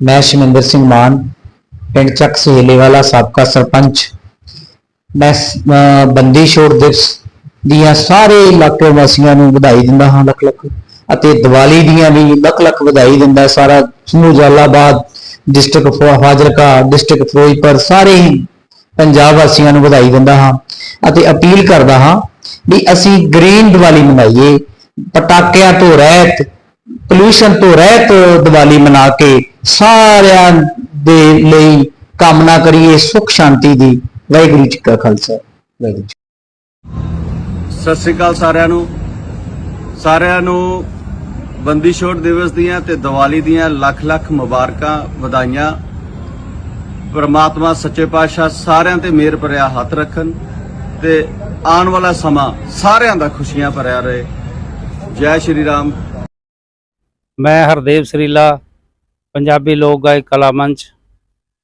ਮੈਂ ਸ਼ਮਿੰਦਰ ਸਿੰਘ ਮਾਨ, ਪਿੰਡ ਚੱਕ ਸਹੇਲੇ ਵਾਲਾ ਸਾਬਕਾ ਸਰਪੰਚ। ਮੈਂ ਬੰਦੀ ਛੋੜ ਦਿਵਸ ਦੀਆਂ ਸਾਰੇ ਇਲਾਕੇ ਵਾਸੀਆਂ ਨੂੰ ਵਧਾਈ ਦਿੰਦਾ ਹਾਂ ਲੱਖ ਲੱਖ, ਅਤੇ ਦੀਵਾਲੀ ਦੀਆਂ ਵੀ ਲੱਖ ਲੱਖ ਵਧਾਈ ਦਿੰਦਾ ਸਾਰਾ ਸਮੂਹ ਜਲਾਲਾਬਾਦ, ਡਿਸਟ੍ਰਿਕਟ ਫਾਜ਼ਿਲਕਾ ਡਿਸਟ੍ਰਿਕਟ ਫਿਰੋਜ਼ਪੁਰ, ਸਾਰੇ ਹੀ ਪੰਜਾਬ ਵਾਸੀਆਂ ਨੂੰ ਵਧਾਈ ਦਿੰਦਾ ਹਾਂ ਅਤੇ ਅਪੀਲ ਕਰਦਾ ਹਾਂ ਵੀ ਅਸੀਂ ਗ੍ਰੀਨ ਦੀਵਾਲੀ ਮਨਾਈਏ, ਪਟਾਕਿਆਂ ਤੋਂ ਰਹਿਤ ਪੋਲੂਸ਼ਨ ਤੋਂ ਰਹਿਤ ਦੀਵਾਲੀ ਮਨਾ ਕੇ ਸਾਰਿਆਂ ਦੇ ਲਈ ਕਾਮਨਾ ਕਰੀਏ ਸੁਖ ਸ਼ਾਂਤੀ ਦੀ। ਵਾਹਿਗੁਰੂ ਜੀ ਕਾ ਖਾਲਸਾ, ਵਾਹਿਗੁਰੂ ਸਤਿ ਸ੍ਰੀ ਅਕਾਲ ਸਾਰਿਆਂ ਨੂੰ। ਸਾਰਿਆਂ ਨੂੰ ਬੰਦੀ ਛੋੜ ਦਿਵਸ ਦੀਆਂ ਤੇ ਦੀਵਾਲੀ ਦੀਆਂ ਲੱਖ ਲੱਖ ਮੁਬਾਰਕਾਂ ਵਧਾਈਆਂ। ਪ੍ਰਮਾਤਮਾ ਸੱਚੇ ਪਾਤਸ਼ਾਹ ਸਾਰਿਆਂ ਤੇ ਮਿਹਰ ਭਰਿਆ ਹੱਥ ਰੱਖਣ ਤੇ ਆਉਣ ਵਾਲਾ ਸਮਾਂ ਸਾਰਿਆਂ ਦਾ ਖੁਸ਼ੀਆਂ ਭਰਿਆ ਰਹੇ। ਜੈ ਸ਼੍ਰੀ ਰਾਮ। ਮੈਂ ਹਰਦੇਵ ਸਰੀਲਾ, ਪੰਜਾਬੀ ਲੋਕ ਗਾਇਕ ਕਲਾ ਮੰਚ,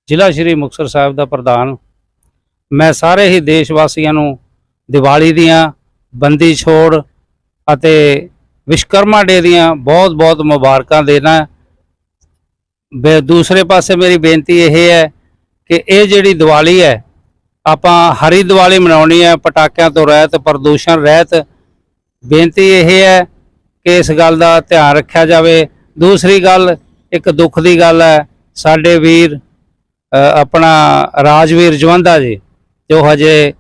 ਜ਼ਿਲ੍ਹਾ ਸ਼੍ਰੀ ਮੁਕਤਸਰ ਸਾਹਿਬ ਦਾ ਪ੍ਰਧਾਨ। ਮੈਂ ਸਾਰੇ ਹੀ ਦੇਸ਼ ਵਾਸੀਆਂ ਨੂੰ ਦੀਵਾਲੀ ਦੀਆਂ ਬੰਦੀ ਛੋੜ ਅਤੇ ਵਿਸ਼ਕਰਮਾ ਡੇ ਦੀਆਂ ਬਹੁਤ-ਬਹੁਤ ਮੁਬਾਰਕਾਂ ਦੇਣਾ। ਬੇ ਦੂਸਰੇ ਪਾਸੇ ਮੇਰੀ ਬੇਨਤੀ ਇਹ ਹੈ ਕਿ ਇਹ ਜਿਹੜੀ ਦੀਵਾਲੀ ਹੈ, ਆਪਾਂ ਹਰੀ ਦੀਵਾਲੀ ਮਨਾਉਣੀ ਹੈ, ਪਟਾਕਿਆਂ ਤੋਂ ਰਹਿਤ, ਪ੍ਰਦੂਸ਼ਣ ਰਹਿਤ। ਬੇਨਤੀ ਇਹ ਹੈ ਕਿ ਇਸ ਗੱਲ ਦਾ ਧਿਆਨ ਰੱਖਿਆ ਜਾਵੇ। ਦੂਸਰੀ ਗੱਲ, ਇੱਕ ਦੁੱਖ ਦੀ ਗੱਲ ਹੈ, ਸਾਡੇ ਵੀਰ ਆਪਣਾ ਰਾਜਵੀਰ ਜਵੰਦਾ ਜੀ, ਜੋ ਹਜੇ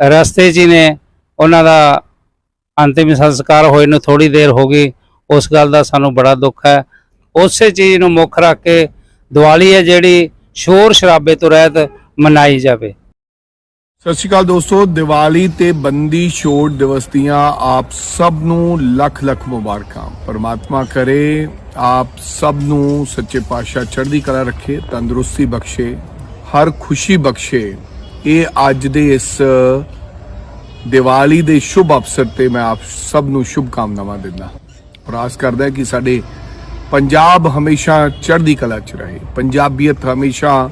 ਰਸਤੇ 'ਚ ਹੀ ਨੇ, ਉਹਨਾਂ ਦਾ ਅੰਤਿਮ ਸੰਸਕਾਰ ਹੋਏ ਨੂੰ ਥੋੜੀ ਦੇਰ ਹੋ ਗਈ। ਉਸ ਗੱਲ ਦਾ ਸਾਨੂੰ ਬੜਾ ਦੁੱਖ ਹੈ। ਉਸੇ ਚੀਜ਼ ਨੂੰ ਮੁੱਖ ਰੱਖ ਕੇ ਦੀਵਾਲੀ ਹੈ ਜਿਹੜੀ ਸ਼ੋਰ ਸ਼ਰਾਬੇ ਤੋਂ ਰਹਿਤ ਮਨਾਈ ਜਾਵੇ। ਸਤਿ ਸ਼੍ਰੀ ਅਕਾਲ ਦੋਸਤੋ, ਦੀਵਾਲੀ ਤੇ ਬੰਦੀ ਛੋੜ ਦਿਵਸ ਦੀਆਂ ਆਪ ਸਭ ਨੂੰ ਲੱਖ ਲੱਖ ਮੁਬਾਰਕਾਂ। ਪਰਮਾਤਮਾ ਕਰੇ, ਆਪ ਸਭ ਨੂੰ ਸੱਚੇ ਪਾਤਸ਼ਾਹ ਚੜ੍ਹਦੀ ਕਲਾ ਰੱਖੇ, ਤੰਦਰੁਸਤੀ ਬਖਸ਼ੇ, ਹਰ ਖੁਸ਼ੀ ਬਖਸ਼ੇ। ਇਹ ਅੱਜ ਦੇ ਇਸ ਦੀਵਾਲੀ ਦੇ ਸ਼ੁਭ ਅਵਸਰ ਤੇ ਮੈਂ ਆਪ ਸਭ ਨੂੰ ਸ਼ੁਭ ਕਾਮਨਾਵਾਂ ਦਿੰਦਾ ਪ੍ਰਾਸ ਕਰਦਾ ਕਿ ਸਾਡੇ ਪੰਜਾਬ ਹਮੇਸ਼ਾ ਚੜ੍ਹਦੀ ਕਲਾ 'ਚ ਰਹੇ, ਪੰਜਾਬੀਅਤ ਹਮੇਸ਼ਾ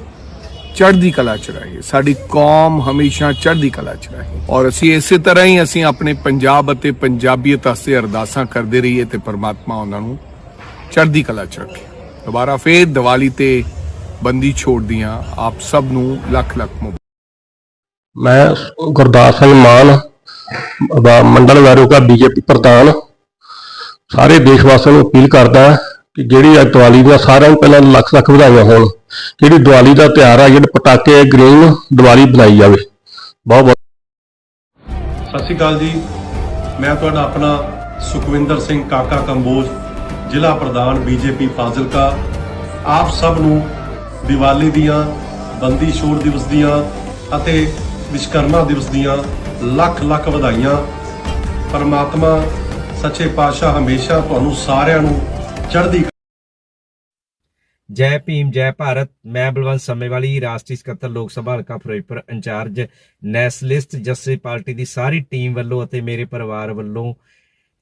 ਚੜ੍ਹਦੀ ਕਲਾ 'ਚ ਰਹੇ ਸਾਡੀ ਕੌਮ ਹਮੇਸ਼ਾ ਚੜ੍ਹਦੀ ਕਲਾ 'ਚ ਰਹੇ ਔਰ ਅਸੀਂ ਇਸੇ ਤਰ੍ਹਾਂ ਹੀ ਅਸੀਂ ਆਪਣੇ ਪੰਜਾਬ ਅਤੇ ਪੰਜਾਬੀਅਤ ਵਾਸਤੇ ਅਰਦਾਸਾਂ ਕਰਦੇ ਰਹੀਏ ਤੇ ਪਰਮਾਤਮਾ ਉਹਨਾਂ ਨੂੰ ਚੜ੍ਹਦੀ ਕਲਾ 'ਚ ਰੱਖੇ। ਦੁਬਾਰਾ ਫੇਰ ਦੀਵਾਲੀ ਤੇ ਬੰਦੀ ਛੋੜ ਦੀਆਂ ਆਪ ਸਭ ਨੂੰ ਲੱਖ ਲੱਖ ਮੁਬਾਰਕਾਂ। ਮੈਂ ਗੁਰਦਾਸ ਸਿੰਘ ਮਾਨ ਵਾ- ਮੰਡਲ ਵੈਰੋਗਾ ਬੀਜੇਪੀ ਪ੍ਰਧਾਨ। ਸਾਰੇ ਦੇਸ਼ ਵਾਸੀਆਂ ਨੂੰ ਅਪੀਲ ਕਰਦਾ ਕਿ ਜਿਹੜੀ ਅੱਜ ਦੀਵਾਲੀ ਦੀਆਂ ਸਾਰਿਆਂ ਨੂੰ ਪਹਿਲਾਂ ਲੱਖ ਲੱਖ ਵਧਾਈਆਂ ਹੋਣ, ਜਿਹੜੀ ਦੀਵਾਲੀ ਦਾ ਤਿਉਹਾਰ ਆ, ਜਿਹੜੇ ਪਟਾਕੇ ਗ੍ਰੀਨ ਦੀਵਾਲੀ ਬਣਾਈ ਜਾਵੇ। ਬਹੁਤ ਬਹੁਤ ਸਤਿ ਸ਼੍ਰੀ ਅਕਾਲ ਜੀ। ਮੈਂ ਤੁਹਾਡਾ ਆਪਣਾ ਸੁਖਵਿੰਦਰ ਸਿੰਘ ਕਾਕਾ ਕੰਬੋਜ, ਜ਼ਿਲ੍ਹਾ ਪ੍ਰਧਾਨ ਬੀਜੇਪੀ ਫਾਜ਼ਿਲਕਾ। ਆਪ ਸਭ ਨੂੰ ਦੀਵਾਲੀ ਦੀਆਂ, ਬੰਦੀ ਛੋੜ ਦਿਵਸ ਦੀਆਂ ਅਤੇ ਵਿਸ਼ਕਰਮਾ ਦਿਵਸ ਦੀਆਂ ਲੱਖ ਲੱਖ ਵਧਾਈਆਂ। ਪਰਮਾਤਮਾ ਸੱਚੇ ਪਾਤਸ਼ਾਹ ਹਮੇਸ਼ਾ ਤੁਹਾਨੂੰ ਸਾਰਿਆਂ ਨੂੰ ਚੜ੍ਹਦੀ ਜੈ ਭੀਮ, ਜੈ ਭਾਰਤ। ਮੈਂ ਬਲਵੰਤ ਸਮੇਵਾਲੀ, ਰਾਸ਼ਟਰੀ ਸਕੱਤਰ ਲੋਕ ਸਭਾ, ਹਲਕਾ Firozpur, incharge, nationalist justice party ਦੀ ਸਾਰੀ ਟੀਮ ਵੱਲੋਂ ਅਤੇ ਮੇਰੇ ਪਰਿਵਾਰ ਵੱਲੋਂ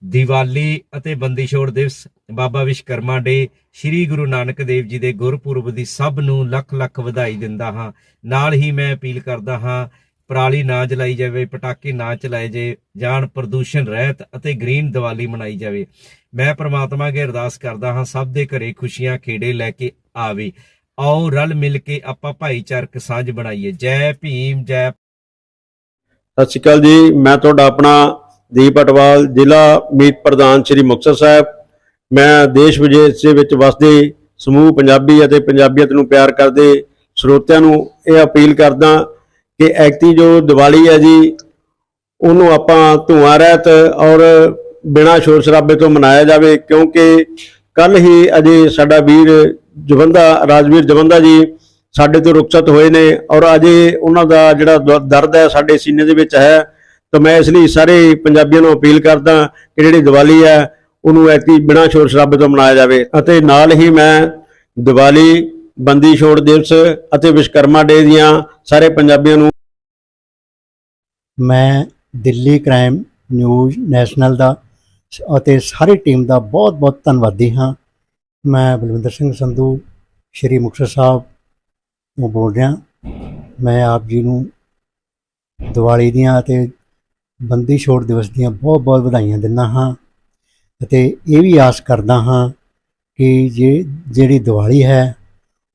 ਦੀਵਾਲੀ ਅਤੇ ਬੰਦੀ ਛੋੜ ਦਿਵਸ, ਬਾਬਾ ਵਿਸ਼ਕਰਮਾ ਡੇ, ਸ੍ਰੀ ਗੁਰੂ ਨਾਨਕ ਦੇਵ ਜੀ ਦੇ ਗੁਰਪੁਰਬ ਦੀ ਸਭ ਨੂੰ ਲੱਖ ਲੱਖ ਵਧਾਈ ਦਿੰਦਾ ਹਾਂ। ਨਾਲ ਹੀ ਮੈਂ ਅਪੀਲ ਕਰਦਾ ਹਾਂ ਪਰਾਲੀ ਨਾ ਜਲਾਈ ਜਾਵੇ, ਪਟਾਕੇ ਨਾ ਚਲਾਏ ਜੇ, ਜਾਣ ਪ੍ਰਦੂਸ਼ਣ, ਰਹਿਤ ਅਤੇ ਗ੍ਰੀਨ ਦੀਵਾਲੀ ਮਨਾਈ ਜਾਵੇ। ਮੈਂ ਪ੍ਰਮਾਤਮਾ ਅੱਗੇ ਅਰਦਾਸ ਕਰਦਾ ਹਾਂ, ਸਭ ਦੇ ਘਰੇ ਖੁਸ਼ੀਆਂ ਖੇੜੇ ਲੈ ਕੇ ਆਵੇ। ਆਓ ਰਲ ਮਿਲ ਕੇ ਆਪਾਂ ਭਾਈਚਾਰਕ ਸਾਂਝ ਬਣਾਈਏ। ਜੈ ਭੀਮ, ਜੈ ਸਤਿ ਸ਼੍ਰੀ ਅਕਾਲ ਜੀ। ਮੈਂ ਤੁਹਾਡਾ ਆਪਣਾ ਦੀਪ ਅਟਵਾਲ, ਜ਼ਿਲ੍ਹਾ ਮੀਤ ਪ੍ਰਧਾਨ ਸ੍ਰੀ ਮੁਕਤਸਰ ਸਾਹਿਬ। ਮੈਂ ਦੇਸ਼ ਵਿਦੇਸ਼ ਦੇ ਵਿੱਚ ਵਸਦੇ ਸਮੂਹ ਪੰਜਾਬੀ ਅਤੇ ਪੰਜਾਬੀਅਤ ਨੂੰ ਪਿਆਰ ਕਰਦੇ ਸਰੋਤਿਆਂ ਨੂੰ ਇਹ ਅਪੀਲ ਕਰਦਾ ਕਿ ਐਕਤੀ ਜੋ ਦੀਵਾਲੀ ਹੈ ਜੀ, ਉਹਨੂੰ ਆਪਾਂ ਧੂਆਂ ਰਹਿਤ ਔਰ ਬਿਨਾਂ ਸ਼ੋਰ ਸ਼ਰਾਬੇ ਤੋਂ ਮਨਾਇਆ ਜਾਵੇ, ਕਿਉਂਕਿ ਕੱਲ ਹੀ ਅਜੇ ਸਾਡਾ ਵੀਰ ਜਵੰਦਾ, ਰਾਜਵੀਰ ਜਵੰਦਾ ਜੀ ਸਾਡੇ ਤੋਂ ਰੁਖਸਤ ਹੋਏ ਨੇ ਔਰ ਅਜੇ ਉਹਨਾਂ ਦਾ ਜਿਹੜਾ ਦ- ਦਰਦ ਹੈ ਸਾਡੇ ਸੀਨੇ ਦੇ ਵਿੱਚ ਹੈ, ਤਾਂ ਮੈਂ ਇਸ ਲਈ ਸਾਰੇ ਪੰਜਾਬੀਆਂ ਨੂੰ ਅਪੀਲ ਕਰਦਾ ਕਿ ਜਿਹੜੀ ਦੀਵਾਲੀ ਹੈ, ਉਹਨੂੰ ਐਤੀ ਬਿਨਾਂ ਸ਼ੋਰ ਸ਼ਰਾਬੇ ਤੋਂ ਮਨਾਇਆ ਜਾਵੇ ਅਤੇ ਨਾਲ ਹੀ ਮੈਂ ਦੀਵਾਲੀ ਬੰਦੀ ਛੋੜ ਦਿਵਸ ਅਤੇ ਵਿਸ਼ਕਰਮਾ ਡੇ ਦੀਆਂ ਸਾਰੇ ਪੰਜਾਬੀਆਂ ਨੂੰ ਮੈਂ ਦਿੱਲੀ ਕ੍ਰਾਈਮ ਨਿਊਜ਼ ਨੈਸ਼ਨਲ ਦਾ ਅਤੇ ਸਾਰੀ ਟੀਮ ਦਾ ਬਹੁਤ-ਬਹੁਤ ਧੰਨਵਾਦੀ ਹਾਂ। ਮੈਂ ਬਲਵਿੰਦਰ ਸਿੰਘ ਸੰਧੂ, ਸ਼੍ਰੀ ਮੁਕਤਸਰ ਸਾਹਿਬ ਨੂੰ ਬੋਲ ਰਿਹਾ। ਮੈਂ ਆਪ ਜੀ ਨੂੰ ਦੀਵਾਲੀ ਦੀਆਂ ਅਤੇ ਬੰਦੀ ਛੋੜ ਦਿਵਸ ਦੀਆਂ ਬਹੁਤ-ਬਹੁਤ ਵਧਾਈਆਂ ਦਿੰਦਾ ਹਾਂ ਅਤੇ ਇਹ ਵੀ ਆਸ ਕਰਦਾ ਹਾਂ ਕਿ ਜੇ, ਜਿਹੜੀ ਦੀਵਾਲੀ ਹੈ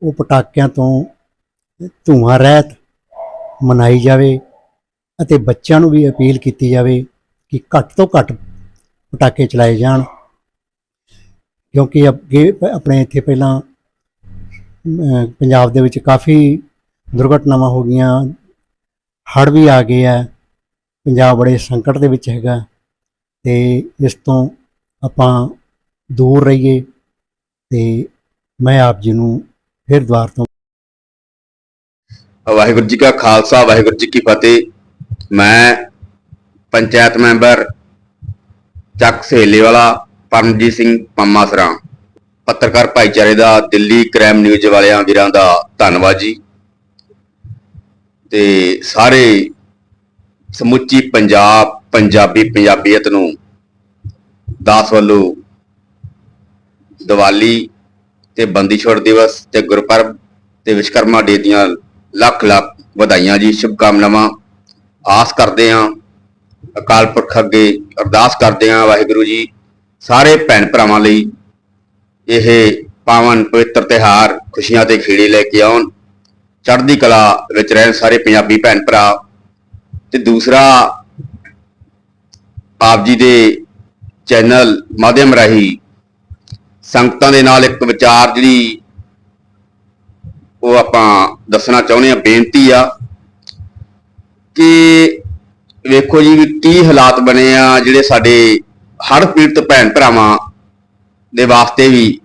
ਉਹ ਪਟਾਕਿਆਂ ਤੋਂ ਧੂਆਂ ਰਹਿਤ ਮਨਾਈ ਜਾਵੇ ਅਤੇ ਬੱਚਿਆਂ ਨੂੰ ਵੀ ਅਪੀਲ ਕੀਤੀ ਜਾਵੇ ਕਿ ਘੱਟ ਤੋਂ ਘੱਟ ਪਟਾਕੇ ਚਲਾਏ ਜਾਣ। ਕਿਉਂਕਿ ਅੱਗੇ ਆਪਣੇ ਇੱਥੇ ਪਹਿਲਾਂ ਪੰਜਾਬ ਦੇ ਵਿੱਚ ਕਾਫੀ ਦੁਰਘਟਨਾਵਾਂ ਹੋ ਗਈਆਂ। ਹੜ੍ਹ ਵੀ ਆ ਗਏ ਆ। ਪੰਜਾਬ ਬੜੇ ਸੰਕਟ ਦੇ ਵਿੱਚ ਹੈਗਾ। ਤੇ ਇਸ ਤੋਂ ਆਪਾਂ ਦੂਰ ਰਹੀਏ। ਤੇ ਮੈਂ ਆਪ ਜੀ ਨੂੰ ਫਿਰ ਦੁਆਰ ਤੋਂ ਵਾਹਿਗੁਰੂ ਜੀ ਕਾ ਖਾਲਸਾ, ਵਾਹਿਗੁਰੂ ਜੀ ਕੀ ਫਤਿਹ। ਮੈਂ ਪੰਚਾਇਤ ਮੈਂਬਰ ਚੱਕ ਸਹੇਲੇ ਵਾਲਾ ਪਰਮਜੀਤ ਸਿੰਘ ਪੰਮਾ ਸਰਾਂ ਪੱਤਰਕਾਰ ਭਾਈਚਾਰੇ ਦਾ, ਦਿੱਲੀ ਕ੍ਰਾਈਮ ਨਿਊਜ਼ ਵਾਲਿਆਂ ਵੀਰਾਂ ਦਾ ਧੰਨਵਾਦ ਜੀ। ਤੇ ਸਾਰੇ ਸਮੁੱਚੀ ਪੰਜਾਬ, ਪੰਜਾਬੀ ਪੰਜਾਬੀਅਤ ਨੂੰ ਦਾਸ ਵੱਲੋਂ ਦੀਵਾਲੀ ਤੇ ਬੰਦੀ ਛੋੜ ਦਿਵਸ ਤੇ ਗੁਰਪੁਰਬ ਤੇ ਵਿਸ਼ਕਰਮਾ ਡੇ ਦੀਆਂ ਲੱਖ ਲੱਖ ਵਧਾਈਆਂ ਜੀ, ਸ਼ੁਭਕਾਮਨਾਵਾਂ। ਆਸ ਕਰਦੇ ਹਾਂ, ਅਕਾਲ ਪੁਰਖ ਅੱਗੇ ਅਰਦਾਸ ਕਰਦੇ ਹਾਂ ਵਾਹਿਗੁਰੂ ਜੀ, ਸਾਰੇ ਭੈਣ ਭਰਾਵਾਂ ਲਈ ਇਹ ਪਾਵਨ ਪਵਿੱਤਰ ਤਿਹਾਰ ਖੁਸ਼ੀਆਂ ਤੇ ਖੇੜੇ ਲੈ ਕੇ ਆਉਣ। ਚੜ੍ਹਦੀ ਕਲਾ ਵਿੱਚ ਰਹਿਣ ਸਾਰੇ ਪੰਜਾਬੀ ਭੈਣ ਭਰਾ ਤੇ ਦੂਸਰਾ ਆਪ ਜੀ ਦੇ ਚੈਨਲ ਮਾਧਿਅਮ ਰਾਹੀਂ ਸੰਗਤਾਂ ਦੇ ਨਾਲ ਇੱਕ ਵਿਚਾਰ ਜਿਹੜੀ ਉਹ ਆਪਾਂ ਦੱਸਣਾ ਚਾਹੁੰਦੇ ਆ ਬੇਨਤੀ ਆ ਕਿ ਵੇਖੋ ਜੀ ਵੀ ਕੀ ਹਾਲਾਤ ਬਣੇ ਆ, ਜਿਹੜੇ ਸਾਡੇ ਹੜ੍ਹ ਪੀੜਤ ਭੈਣ ਭਰਾਵਾਂ ਦੇ ਵਾਸਤੇ ਵੀ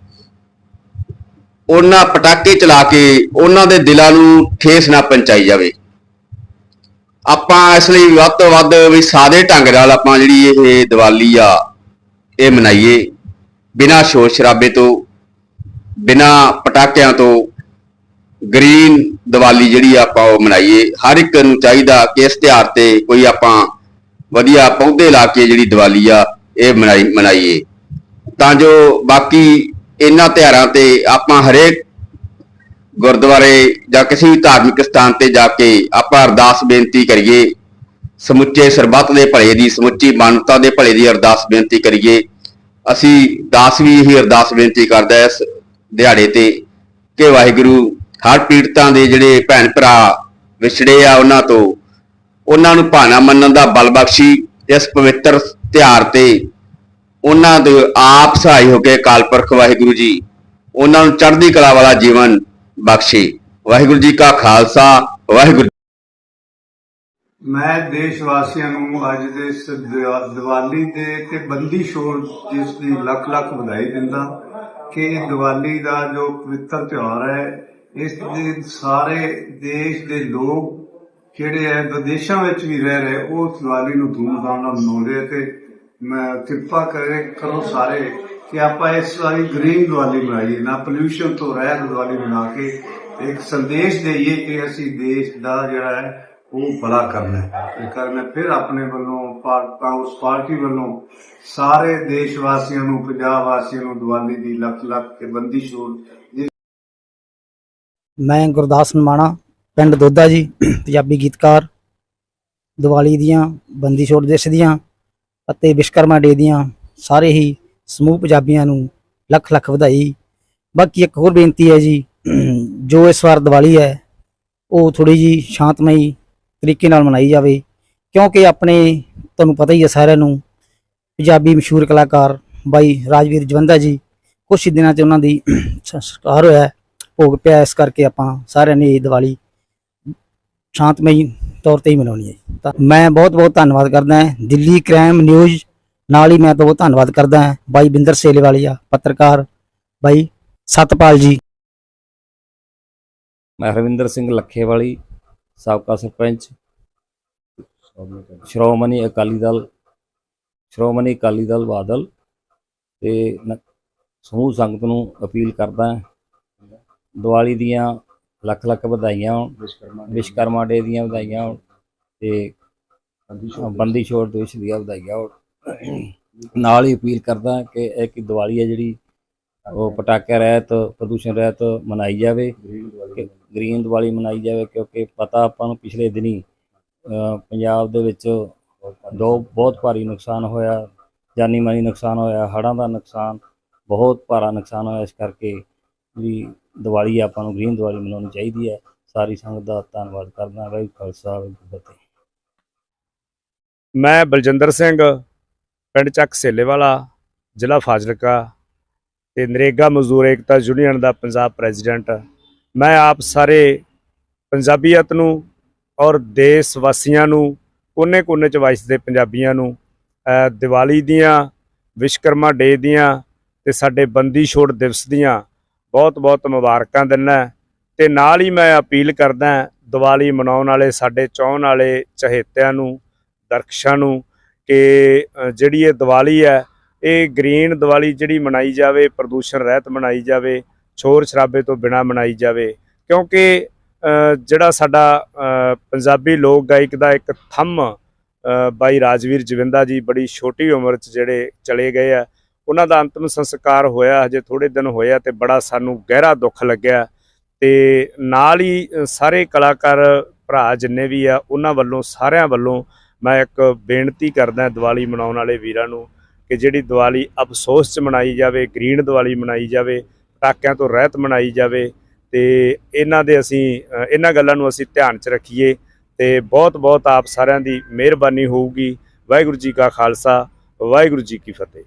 ਉਹਨਾਂ ਪਟਾਕੇ ਚਲਾ ਕੇ ਉਹਨਾਂ ਦੇ ਦਿਲਾਂ ਨੂੰ ਠੇਸ ਨਾ ਪਹੁੰਚਾਈ ਜਾਵੇ। ਆਪਾਂ ਇਸ ਲਈ ਵੱਧ ਤੋਂ ਵੱਧ ਵੀ ਸਾਦੇ ਢੰਗ ਨਾਲ ਆਪਾਂ ਜਿਹੜੀ ਇਹ ਦੀਵਾਲੀ ਆ, ਇਹ ਮਨਾਈਏ। ਬਿਨਾਂ ਸ਼ੋਰ ਸ਼ਰਾਬੇ ਤੋਂ, ਬਿਨਾਂ ਪਟਾਕਿਆਂ ਤੋਂ ਗ੍ਰੀਨ ਦੀਵਾਲੀ ਜਿਹੜੀ ਆਪਾਂ ਉਹ ਮਨਾਈਏ। ਹਰ ਇੱਕ ਨੂੰ ਚਾਹੀਦਾ ਕਿ ਇਸ ਤਿਉਹਾਰ ਤੇ ਕੋਈ ਆਪਾਂ ਵਧੀਆ ਪੌਦੇ ਲਾ ਕੇ ਜਿਹੜੀ ਦੀਵਾਲੀ ਆ, ਇਹ ਮਨਾਈ, ਮਨਾਈਏ। ਤਾਂ ਜੋ ਬਾਕੀ ਇਹਨਾਂ ਤਿਉਹਾਰਾਂ ਤੇ ਆਪਾਂ ਹਰੇਕ ਗੁਰਦੁਆਰੇ ਜਾਂ ਕਿਸੇ ਵੀ ਧਾਰਮਿਕ ਸਥਾਨ ਤੇ ਜਾ ਕੇ ਆਪਾਂ ਅਰਦਾਸ ਬੇਨਤੀ ਕਰੀਏ। ਸਮੁੱਚੇ ਸਰਬੱਤ ਦੇ ਭਲੇ ਦੀ, ਸਮੁੱਚੀ ਮਾਨਵਤਾ ਦੇ ਭਲੇ ਦੀ ਅਰਦਾਸ ਬੇਨਤੀ ਕਰੀਏ। ਅਸੀਂ ਦਾਸ ਵੀ ਇਹੀ ਅਰਦਾਸ ਬੇਨਤੀ ਕਰਦਾ ਇਸ ਦਿਹਾੜੇ ਤੇ ਕਿ ਵਾਹਿਗੁਰੂ ਹਰ ਪੀੜਤਾਂ ਦੇ ਜਿਹੜੇ ਭੈਣ ਭਰਾ ਵਿਛੜੇ ਆ ਉਹਨਾਂ ਤੋਂ ਉਹਨਾਂ ਨੂੰ ਭਾਣਾ ਮੰਨਣ ਦਾ ਬਲ ਬਖਸ਼ੀ ਇਸ ਪਵਿੱਤਰ ਤਿਉਹਾਰ ਤੇ ਉਹਨਾਂ ਦੇ ਆਪ ਸਹਾਈ ਹੋ ਕੇ ਅਕਾਲ ਪੁਰਖ ਵਾਹਿਗੁਰੂ ਜੀ ਉਹਨਾਂ ਨੂੰ ਚੜ੍ਹਦੀ ਕਲਾ ਵਾਲਾ ਜੀਵਨ ਬਖਸ਼ੇ। ਵਾਹਿਗੁਰੂ ਜੀ ਕਾ ਖਾਲਸਾ, ਵਾਹਿਗੁਰੂ ਮੈਂ ਦੇਸ਼ ਵਾਸੀਆਂ ਨੂੰ ਅੱਜ ਦੇ ਇਸ ਦਿਵਾ- ਦੀਵਾਲੀ ਦੇ ਤੇ ਬੰਦੀ ਛੋੜ ਜਿਸ ਦੀ ਲੱਖ ਲੱਖ ਵਧਾਈ ਦਿੰਦਾ ਕਿ ਦੀਵਾਲੀ ਦਾ ਜੋ ਪਵਿੱਤਰ ਤਿਉਹਾਰ ਹੈ, ਇਸ ਦੇ ਸਾਰੇ ਦੇਸ਼ ਦੇ ਲੋਕ ਜਿਹੜੇ ਹੈ, ਵਿਦੇਸ਼ਾਂ ਵਿੱਚ ਵੀ ਰਹਿ ਰਹੇ, ਉਹ ਉਸ ਦੀਵਾਲੀ ਨੂੰ ਧੂਮਧਾਮ ਨਾਲ ਮਨਾਉਂਦੇ ਆ ਤੇ ਮੈਂ ਕਿਰਪਾ ਕਰੇ, ਕਰੋ ਸਾਰੇ ਕਿ ਆਪਾਂ ਇਸ ਵਾਰੀ ਗ੍ਰੀਨ ਦੀਵਾਲੀ ਮਨਾਈਏ, ਨਾ ਪੋਲਿਊਸ਼ਨ ਤੋਂ ਰਹਿਤ ਦੀਵਾਲੀ ਮਨਾ ਕੇ ਇੱਕ ਸੰਦੇਸ਼ ਦੇਈਏ ਕਿ ਅਸੀਂ ਦੇਸ਼ ਦਾ ਜਿਹੜਾ ਹੈ ਉਹ ਭਲਾ ਕਰਨਾ ਹੈ। ਇਹ ਕਰਨਾ ਫਿਰ ਆਪਣੇ ਵੱਲੋਂ ਭਾਰਤਾਂ ਉਸ ਪਾਰਟੀ ਵੱਲੋਂ ਸਾਰੇ ਦੇਸ਼ ਵਾਸੀਆਂ ਨੂੰ ਪੰਜਾਬ ਵਾਸੀਆਂ ਨੂੰ ਦੀਵਾਲੀ ਦੀ ਲੱਖ ਲੱਖ ਤੇ ਬੰਦੀ ਛੋੜ ਮੈਂ ਗੁਰਦਾਸ ਨਮਾਣਾ, ਪਿੰਡ ਦੋਦਾ ਜੀ, ਪੰਜਾਬੀ ਗੀਤਕਾਰ। ਦੀਵਾਲੀ ਦੀਆਂ ਬੰਦੀ ਛੋੜ ਦਿਵਸ ਦੀਆਂ ਅਤੇ ਵਿਸ਼ਕਰਮਾ ਡੇ ਦੀਆਂ ਸਾਰੇ ਹੀ ਸਮੂਹ ਪੰਜਾਬੀਆਂ ਨੂੰ ਲੱਖ ਲੱਖ ਵਧਾਈ। ਬਾਕੀ ਇੱਕ ਹੋਰ ਬੇਨਤੀ ਹੈ ਜੀ, ਜੋ ਇਸ ਵਾਰ ਦੀਵਾਲੀ ਹੈ, ਉਹ ਥੋੜੀ ਜੀ ਸ਼ਾਂਤਮਈ ਤਰੀਕੇ ਨਾਲ ਮਨਾਈ ਜਾਵੇ, ਕਿਉਂਕਿ ਆਪਣੇ, ਤੁਹਾਨੂੰ ਪਤਾ ਹੀ ਹੈ ਸਾਰਿਆਂ ਨੂੰ, ਪੰਜਾਬੀ ਮਸ਼ਹੂਰ ਕਲਾਕਾਰ ਬਾਈ ਰਾਜਵੀਰ ਜਵੰਦਾ ਜੀ, ਕੁਛ ਦਿਨਾਂ 'ਚ ਉਹਨਾਂ ਦੀ ਸੰਸਕਾਰ ਹੋਇਆ, ਭੋਗ ਪਿਆ, ਇਸ ਕਰਕੇ ਆਪਾਂ ਸਾਰਿਆਂ ਨੇ ਇਹ ਦੀਵਾਲੀ ਸ਼ਾਂਤਮਈ ਤੌਰ ਤੇ ਹੀ ਮਨਾਉਣੀ ਹੈ ਤਾਂ ਮੈਂ ਬਹੁਤ ਬਹੁਤ ਧੰਨਵਾਦ ਕਰਦਾ ਹਾਂ। ਦਿੱਲੀ ਕ੍ਰਾਈਮ ਨਿਊਜ਼ ਨਾਲ ਹੀ ਮੈਂ ਬਹੁਤ ਧੰਨਵਾਦ ਕਰਦਾ ਹਾਂ। ਬਾਈ ਬਿੰਦਰ ਸੇਲੇਵਾਲੀਆ, ਪੱਤਰਕਾਰ ਬਾਈ ਸਤਪਾਲ ਜੀ। ਮੈਂ ਹਰਵਿੰਦਰ ਸਿੰਘ ਲੱਖੇਵਾਲੀ ਸਾਬਕਾ ਸਰਪੰਚ, ਸ਼੍ਰੋਮਣੀ ਅਕਾਲੀ ਦਲ, ਸ਼੍ਰੋਮਣੀ ਅਕਾਲੀ ਦਲ ਬਾਦਲ ਤੇ ਨ- ਸਮੂਹ ਸੰਗਤ ਨੂੰ ਅਪੀਲ ਕਰਦਾ ਹਾਂ। ਦੀਵਾਲੀ ਦੀਆਂ ਲੱਖ ਲੱਖ ਵਧਾਈਆਂ ਹੋਣ ਵਿਸ਼ਕਰਮਾ ਡੇ ਦੀਆਂ ਵਧਾਈਆਂ ਹੋਣ ਤੇ ਬੰਦੀ ਛੋੜ ਦਿਵਸ ਦੀਆਂ ਵਧਾਈਆਂ ਹੋਣ। ਨਾਲ ਹੀ ਅਪੀਲ ਕਰਦਾ ਕਿ ਇਹ ਕਿ ਦੀਵਾਲੀ ਹੈ ਜਿਹੜੀ ਉਹ ਪਟਾਕੇ ਰਹਿਤ, ਪ੍ਰਦੂਸ਼ਣ ਰਹਿਤ ਮਨਾਈ ਜਾਵੇ, ਕਿ ਗ੍ਰੀਨ ਦੀਵਾਲੀ ਮਨਾਈ ਜਾਵੇ, ਕਿਉਂਕਿ ਪਤਾ ਆਪਾਂ ਨੂੰ ਪਿਛਲੇ ਦਿਨੀ ਪੰਜਾਬ ਦੇ ਵਿੱਚ ਦੋ ਬਹੁਤ ਭਾਰੀ ਨੁਕਸਾਨ ਹੋਇਆ, ਜਾਨੀ ਮਾਨੀ ਨੁਕਸਾਨ ਹੋਇਆ, ਹੜ੍ਹਾਂ ਦਾ ਨੁਕਸਾਨ, ਬਹੁਤ ਭਾਰਾ ਨੁਕਸਾਨ ਹੋਇਆ, ਇਸ ਕਰਕੇ ਵੀ ਦੀਵਾਲੀ ਆਪਾਂ ਨੂੰ, ਗ੍ਰੀਨ ਦੀਵਾਲੀ ਮਨਾਉਣੀ ਚਾਹੀਦੀ ਹੈ। ਸਾਰੀ ਸੰਗਤ ਦਾ ਧੰਨਵਾਦ ਕਰਦਾ, ਵਾਹਿਗੁਰੂ ਖਾਲਸਾ, ਵਾਹਿਗੁਰੂ ਫਤਿਹ। ਮੈਂ ਬਲਜਿੰਦਰ ਸਿੰਘ, ਪਿੰਡ ਚੱਕ ਸੇਲੇ ਵਾਲਾ ਜ਼ਿਲ੍ਹਾ ਫਾਜ਼ਿਲਕਾ। ਤੇ ਨਰੇਗਾ ਮਜ਼ਦੂਰ ਏਕਤਾ ਯੂਨੀਅਨ ਦਾ ਪੰਜਾਬ ਪ੍ਰੈਜ਼ੀਡੈਂਟ ਮੈਂ ਆਪ ਸਾਰੇ ਪੰਜਾਬੀਅਤ ਨੂੰ ਔਰ ਦੇਸ਼ ਵਾਸੀਆਂ ਨੂੰ, ਕੋਨੇ-ਕੋਨੇ ਚ ਵਸਦੇ ਪੰਜਾਬੀਆਂ ਨੂੰ ਦੀਵਾਲੀ ਦੀਆਂ ਵਿਸ਼ਕਰਮਾ ਡੇ ਦੀਆਂ ਤੇ ਸਾਡੇ ਬੰਦੀ ਛੋੜ ਦਿਵਸ ਦੀਆਂ ਬਹੁਤ-ਬਹੁਤ ਮੁਬਾਰਕਾਂ ਦਿੰਦਾ ਤੇ ਨਾਲ ਹੀ ਮੈਂ ਅਪੀਲ ਕਰਦਾ ਦੀਵਾਲੀ ਮਨਾਉਣ ਵਾਲੇ ਸਾਡੇ ਚਾਹਣ ਵਾਲੇ ਚਹੇਤਿਆਂ ਨੂੰ, ਦਰਖਸ਼ਾਂ ਨੂੰ ਕਿ ਜਿਹੜੀ ਇਹ ਦੀਵਾਲੀ ਹੈ ਇਹ ਗ੍ਰੀਨ ਦੀਵਾਲੀ ਜਿਹੜੀ ਮਨਾਈ ਜਾਵੇ, ਪ੍ਰਦੂਸ਼ਣ ਰਹਿਤ ਮਨਾਈ ਜਾਵੇ ਛੋਰ ਸ਼ਰਾਬੇ ਤੋਂ ਬਿਨਾ ਮਨਾਈ ਜਾਵੇ, ਕਿਉਂਕਿ ਜਿਹੜਾ ਸਾਡਾ ਪੰਜਾਬੀ ਲੋਕ ਗਾਇਕ ਦਾ ਇੱਕ ਥੰਮ ਬਾਈ ਰਾਜਵੀਰ ਜਵਿੰਦਾ ਜੀ ਬੜੀ ਛੋਟੀ ਉਮਰ 'ਚ ਜਿਹੜੇ ਚਲੇ ਗਏ ਆ, ਉਹਨਾਂ ਦਾ ਅੰਤਮ ਸੰਸਕਾਰ ਹੋਇਆ, ਹਜੇ ਥੋੜੇ ਦਿਨ ਹੋਇਆ ਤੇ ਬੜਾ ਸਾਨੂੰ ਗਹਿਰਾ ਦੁੱਖ ਲੱਗਿਆ ਤੇ ਨਾਲ ਹੀ ਸਾਰੇ ਕਲਾਕਾਰ ਭਰਾ ਜਿੰਨੇ ਵੀ ਆ, ਉਹਨਾਂ ਵੱਲੋਂ ਸਾਰਿਆਂ ਵੱਲੋਂ ਮੈਂ ਇੱਕ ਬੇਨਤੀ ਕਰਦਾ ਦੀਵਾਲੀ ਮਨਾਉਣ ਵਾਲੇ ਵੀਰਾਂ ਨੂੰ ਕਿ ਜਿਹੜੀ ਦੀਵਾਲੀ ਅਫਸੋਸ 'ਚ ਮਨਾਈ ਜਾਵੇ, ਗ੍ਰੀਨ ਦੀਵਾਲੀ ਮਨਾਈ ਜਾਵੇ, ਪਟਾਕਿਆਂ ਤੋਂ ਰਹਿਤ ਮਨਾਈ ਜਾਵੇ, ਤੇ ਇਹਨਾਂ ਦੇ ਅਸੀਂ ਇਹਨਾਂ ਗੱਲਾਂ ਨੂੰ ਅਸੀਂ ਧਿਆਨ 'ਚ ਰੱਖੀਏ ਤੇ ਬਹੁਤ ਬਹੁਤ ਆਪ ਸਾਰਿਆਂ ਦੀ ਮਿਹਰਬਾਨੀ ਹੋਊਗੀ। ਵਾਹਿਗੁਰੂ ਜੀ ਕਾ ਖਾਲਸਾ, ਵਾਹਿਗੁਰੂ ਜੀ ਕੀ ਫਤਿਹ।